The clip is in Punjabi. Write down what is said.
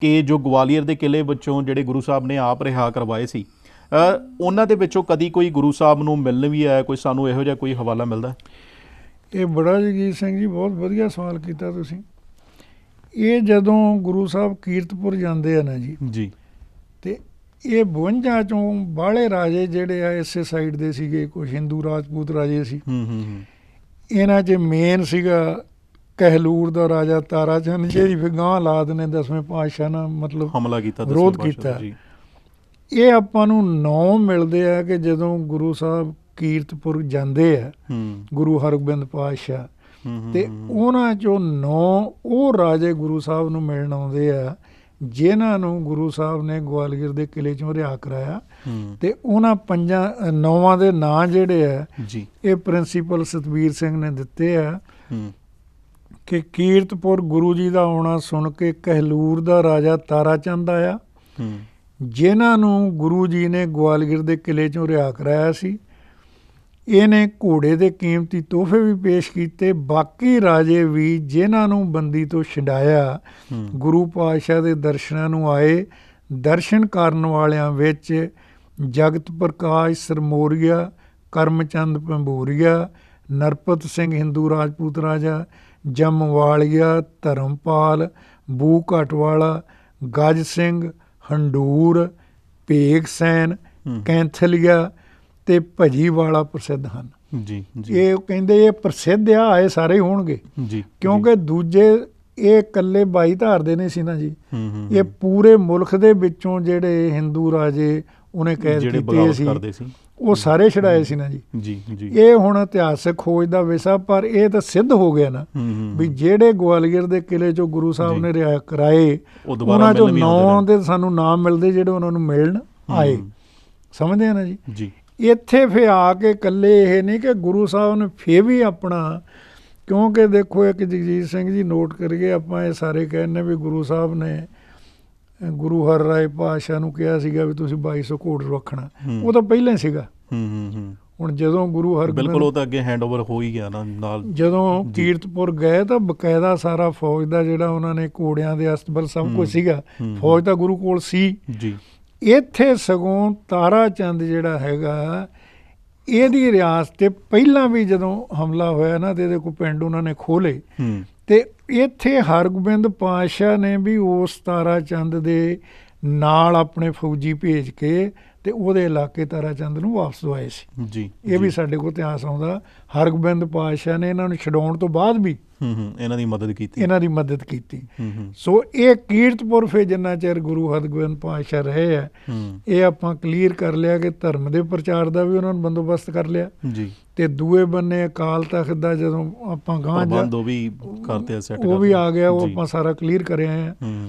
ਕਿ ਜੋ ਗਵਾਲੀਅਰ ਦੇ ਕਿਲੇ ਵਿੱਚੋਂ ਜਿਹੜੇ ਗੁਰੂ ਸਾਹਿਬ ਨੇ ਆਪ ਰਿਹਾ ਕਰਵਾਏ ਸੀ ਉਹਨਾਂ ਦੇ ਵਿੱਚੋਂ ਕਦੀ ਕੋਈ ਗੁਰੂ ਸਾਹਿਬ ਨੂੰ ਮਿਲਣ ਵੀ ਆਇਆ ਕੋਈ ਸਾਨੂੰ ਇਹੋ ਜਿਹਾ ਕੋਈ ਹਵਾਲਾ ਮਿਲਦਾ? ਇਹ ਬੜਾ ਜਗੀਰ ਸਿੰਘ ਜੀ ਬਹੁਤ ਵਧੀਆ ਸਵਾਲ ਕੀਤਾ ਤੁਸੀਂ। ਇਹ ਜਦੋਂ ਗੁਰੂ ਸਾਹਿਬ ਕੀਰਤਪੁਰ ਜਾਂਦੇ ਆ ਨਾ ਜੀ ਜੀ। ਤੇ ਇਹ 52 ਚੋਂ ਬਾਹਲੇ ਰਾਜੇ ਜਿਹੜੇ ਆ ਇਸੇ ਸਾਈਡ ਦੇ ਸੀਗੇ ਕੁਝ ਹਿੰਦੂ ਰਾਜਪੂਤ ਰਾਜੇ ਸੀ। ਹੂੰ ਹੂੰ ਹੂੰ। ਇਹਨਾਂ 'ਚ ਮੇਨ ਸੀਗਾ ਕਹਿਲੂਰ ਦਾ ਰਾਜਾ ਤਾਰਾ ਚੰਦ ਜਿਹਦੀ ਫਿਰ ਗਾਂ ਔਲਾਦ ਨੇ ਦਸਵੇਂ ਪਾਤਸ਼ਾਹ ਨਾਲ ਮਤਲਬ ਹਮਲਾ ਕੀਤਾ ਦਸਵੇਂ ਵਿਰੋਧ ਕੀਤਾ। ਇਹ ਆਪਾਂ ਨੂੰ ਨੌ ਮਿਲਦੇ ਆ ਕਿ ਜਦੋਂ ਗੁਰੂ ਸਾਹਿਬ ਕੀਰਤਪੁਰ ਜਾਂਦੇ ਆ ਗੁਰੂ ਹਰਗੋਬਿੰਦ ਪਾਤਸ਼ਾਹ ਤੇ ਉਹਨਾਂ ਚੋਂ ਨੌ ਉਹ ਰਾਜੇ ਗੁਰੂ ਸਾਹਿਬ ਨੂੰ ਮਿਲਣ ਆਉਂਦੇ ਆ ਜਿਨ੍ਹਾਂ ਨੂੰ ਗੁਰੂ ਸਾਹਿਬ ਨੇ ਗਵਾਲੀਅਰ ਦੇ ਕਿਲੇ ਚੋਂ ਰਿਹਾ ਕਰਾਇਆ। ਤੇ ਉਹਨਾਂ ਪੰਜਾਂ ਨੌਵਾਂ ਦੇ ਨਾਂ ਜਿਹੜੇ ਆ ਜੀ। ਇਹ ਪ੍ਰਿੰਸੀਪਲ ਸਤਵੀਰ ਸਿੰਘ ਨੇ ਦਿੱਤੇ ਆ। ਕਿ ਕੀਰਤਪੁਰ ਗੁਰੂ ਜੀ ਦਾ ਆਉਣਾ ਸੁਣ ਕੇ ਕਹਿਲੂਰ ਦਾ ਰਾਜਾ ਤਾਰਾ ਚੰਦ ਆਇਆ। ਹੂੰ। ਜਿਨ੍ਹਾਂ ਨੂੰ ਗੁਰੂ ਜੀ ਨੇ ਗਵਾਲੀਅਰ ਦੇ ਕਿਲੇ ਚੋਂ ਰਿਹਾ ਕਰਾਇਆ ਸੀ ਇਹਨੇ ਘੋੜੇ ਦੇ ਕੀਮਤੀ ਤੋਹਫੇ ਵੀ ਪੇਸ਼ ਕੀਤੇ। ਬਾਕੀ ਰਾਜੇ ਵੀ ਜਿਨ੍ਹਾਂ ਨੂੰ ਬੰਦੀ ਤੋਂ ਛਡਾਇਆ ਗੁਰੂ ਪਾਤਸ਼ਾਹ ਦੇ ਦਰਸ਼ਨਾਂ ਨੂੰ ਆਏ। ਦਰਸ਼ਨ ਕਰਨ ਵਾਲਿਆਂ ਵਿੱਚ ਜਗਤ ਪ੍ਰਕਾਸ਼ ਸਰਮੋਰੀਆ ਕਰਮਚੰਦ ਪੰਬੂਰੀਆ ਨਰਪਤ ਸਿੰਘ ਹਿੰਦੂ ਰਾਜਪੂਤ ਰਾਜਾ ਜਮਵਾਲੀਆ ਧਰਮਪਾਲ ਬੂ ਘਟਵਾਲਾ ਗੱਜ ਸਿੰਘ ਹੰਡੂਰ ਭੇਗ ਸੈਨ। ਕੈਂਥਲੀਆ ਤੇ ਭਜੀ ਵਾਲਾ ਪ੍ਰਸਿੱਧ ਹਨ। ਜੀ ਜੀ। ਇਹ ਕਹਿੰਦੇ ਇਹ ਪ੍ਰਸਿੱਧ ਆ ਆਏ ਸਾਰੇ ਹੋਣਗੇ। ਜੀ ਕਿਉਂਕਿ ਦੂਜੇ ਇਹ ਇਕੱਲੇ ਬਾਈ ਧਾਰ ਦੇ ਨਹੀਂ ਸੀ ਨਾ ਜੀ। ਇਹ ਪੂਰੇ ਮੁਲਕ ਦੇ ਵਿੱਚੋਂ ਜਿਹੜੇ ਹਿੰਦੂ ਰਾਜੇ ਉਹਨੇ ਕੈਦ ਕੀਤੇ ਸੀ। ਉਹ ਸਾਰੇ ਛਡਾਏ ਸੀ ਨਾ ਜੀ। ਜੀ ਜੀ। ਇਹ ਹੁਣ ਇਤਿਹਾਸਕ ਖੋਜ ਦਾ ਵਿਸ਼ਾ ਪਰ ਇਹ ਤਾਂ ਸਿੱਧ ਹੋ ਗਿਆ ਨਾ ਵੀ ਜਿਹੜੇ ਗਵਾਲੀਅਰ ਦੇ ਕਿਲੇ ਚੋਂ ਗੁਰੂ ਸਾਹਿਬ। ਨੇ ਰਿਆ ਕਰਾਏ ਉਹਨਾਂ ਚੋਂ ਨੌ ਦੇ ਸਾਨੂੰ ਨਾਮ ਮਿਲਦੇ ਜਿਹੜੇ ਉਹਨਾਂ ਨੂੰ ਮਿਲਣ ਆਏ। ਸਮਝਦੇ ਆ ਨਾ ਜੀ? ਜੀ। ਇੱਥੇ ਫੇ ਆ ਕੇ ਇਕੱਲੇ ਇਹ ਨਹੀਂ ਕਿ ਗੁਰੂ ਸਾਹਿਬ ਨੇ ਫੇ ਵੀ ਆਪਣਾ ਕਿਉਂਕਿ ਦੇਖੋ ਇੱਕ ਜਗਜੀਤ ਸਿੰਘ ਜੀ ਨੋਟ ਕਰੀਏ ਆਪਾਂ ਇਹ ਸਾਰੇ ਕਹਿੰਦੇ ਵੀ ਗੁਰੂ ਸਾਹਿਬ ਨੇ ਗੁਰੂ ਹਰ ਰਾਏ ਪਾਤਸ਼ਾਹ ਨੂੰ ਕਿਹਾ ਸੀਗਾ ਵੀ ਤੁਸੀਂ 2200 ਘੋੜ ਰੱਖਣਾ। ਉਹ ਤਾਂ ਪਹਿਲਾਂ ਹੀ ਸੀਗਾ। ਹੂੰ ਹੂੰ ਹੂੰ। ਹੁਣ ਜਦੋਂ ਗੁਰੂ ਬਿਲਕੁਲ ਹਰਗੋਬਿੰਦ ਉਹ ਤਾਂ ਅੱਗੇ ਹੈਂਡਓਵਰ ਹੋ ਹੀ ਗਿਆ ਨਾ ਨਾਲ ਜਦੋਂ। ਕੀਰਤਪੁਰ ਗਏ ਤਾਂ ਬਕਾਇਦਾ ਸਾਰਾ ਫੌਜ ਦਾ ਜਿਹੜਾ ਉਹਨਾਂ ਨੇ ਘੋੜਿਆਂ ਦੇ ਅਸਤਬਲ ਸਭ। ਕੁਝ ਸੀਗਾ। ਫੌਜ ਤਾਂ ਗੁਰੂ ਕੋਲ ਸੀ। ਜੀ। ਇੱਥੇ ਸਗੋਂ ਤਾਰਾ ਚੰਦ ਜਿਹੜਾ ਹੈਗਾ ਇਹਦੀ ਰਿਆਸਤ ਤੇ ਪਹਿਲਾਂ ਵੀ ਜਦੋਂ ਹਮਲਾ ਹੋਇਆ ਨਾ ਤੇ ਇਹਦੇ ਕੋ ਪਿੰਡ ਉਹਨਾਂ ਨੇ ਖੋਲੇ ਤੇ ਇੱਥੇ ਹਰਗੋਬਿੰਦ ਪਾਤਸ਼ਾਹ ਨੇ ਵੀ ਉਸ ਤਾਰਾ ਚੰਦ ਦੇ ਨਾਲ ਆਪਣੇ ਫੌਜੀ ਭੇਜ ਕੇ ਤੇ ਉਹਦੇ ਇਲਾਕੇ ਤਾਰਾ ਚੰਦ ਨੂੰ ਵਾਪਸ ਦਵਾਏ ਸੀ। ਜੀ ਇਹ ਵੀ ਜੀ। ਸਾਡੇ ਕੋਲ ਇਤਿਹਾਸ ਆਉਂਦਾ। ਹਰਗੋਬਿੰਦ ਪਾਤਸ਼ਾਹ ਨੇ ਇਹਨਾਂ ਨੂੰ ਛਡਾਉਣ ਤੋਂ ਬਾਅਦ ਵੀ ਹੂੰ ਹੂੰ ਇਹਨਾਂ ਦੀ ਮਦਦ ਕੀਤੀ। ਇਹਨਾਂ ਦੀ ਮਦਦ ਕੀਤੀ। ਹੂੰ ਹੂੰ। ਸੋ ਇਹ ਕੀਰਤਪੁਰ ਫੇ ਜਿੰਨਾ ਚਿਰ ਗੁਰੂ ਹਰਗੋਬਿੰਦ ਪਾਤਸ਼ਾਹ ਰਹੇ ਆ। ਹੂੰ। ਇਹ ਆਪਾਂ ਕਲੀਅਰ ਕਰ ਲਿਆ ਕਿ ਧਰਮ ਦੇ ਪ੍ਰਚਾਰ ਦਾ ਵੀ ਉਹਨਾਂ ਨੇ ਬੰਦੋਬਸਤ ਕਰ ਲਿਆ। ਜੀ। ਤੇ ਦੂਏ ਬੰਨੇ ਅਕਾਲ ਤਖਤ ਦਾ ਜਦੋਂ ਆਪਾਂ ਗਾਂ ਪ੍ਰਬੰਧ ਉਹ ਵੀ ਕਰਤੇ ਸੈੱਟ ਉਹ ਵੀ ਆ। ਗਿਆ ਉਹ ਆਪਾਂ ਸਾਰਾ ਕਲੀਅਰ ਕਰਿਆ ਆ ਹੂੰ।